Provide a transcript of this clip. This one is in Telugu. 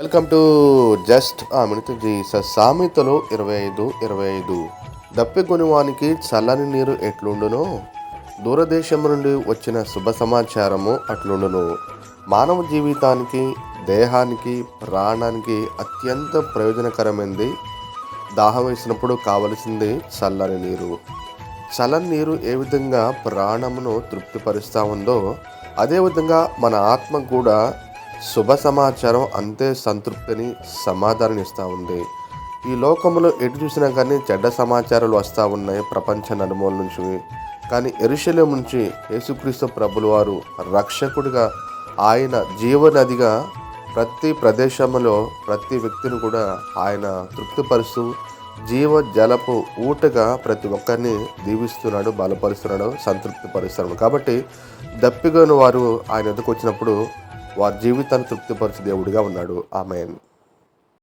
Welcome to just a minute Jesus సామెతలు ఇరవై ఐదు ఇరవై ఐదు. దప్పికొనివానికి చల్లని నీరు ఎట్లుండునో? దూరదేశం నుండి వచ్చిన శుభ సమాచారము అట్లుండును. మానవ జీవితానికి దేహానికి ప్రాణానికి అత్యంత ప్రయోజనకరమైనది దాహం వేసినప్పుడు కావలసింది చల్లని నీరు. చల్లని నీరు ఏ విధంగా ప్రాణమును తృప్తిపరుస్తూ ఉందో అదేవిధంగా మన ఆత్మ కూడా శుభ సమాచారం అంతే సంతృప్తిని సమాధానం ఇస్తూ ఉంది. ఈ లోకంలో ఎటు చూసినా కానీ చెడ్డ సమాచారాలు వస్తూ ఉన్నాయి ప్రపంచ నలుమూల నుంచి. కానీ ఎరుశలేం నుంచి యేసుక్రీస్తు ప్రభులు వారు రక్షకుడిగా ఆయన జీవనదిగా ప్రతి ప్రదేశంలో ప్రతి వ్యక్తిని కూడా ఆయన తృప్తిపరుస్తూ జీవ జలపు ఊటగా ప్రతి ఒక్కరిని దీవిస్తున్నాడు బలపరుస్తున్నాడు సంతృప్తిపరుస్తున్నాడు. కాబట్టి దప్పిగోని వారు ఆయన ఎదుకు వచ్చినప్పుడు వారి జీవితాన్ని తృప్తిపరిచే దేవుడిగా ఉన్నాడు. ఆమెన్.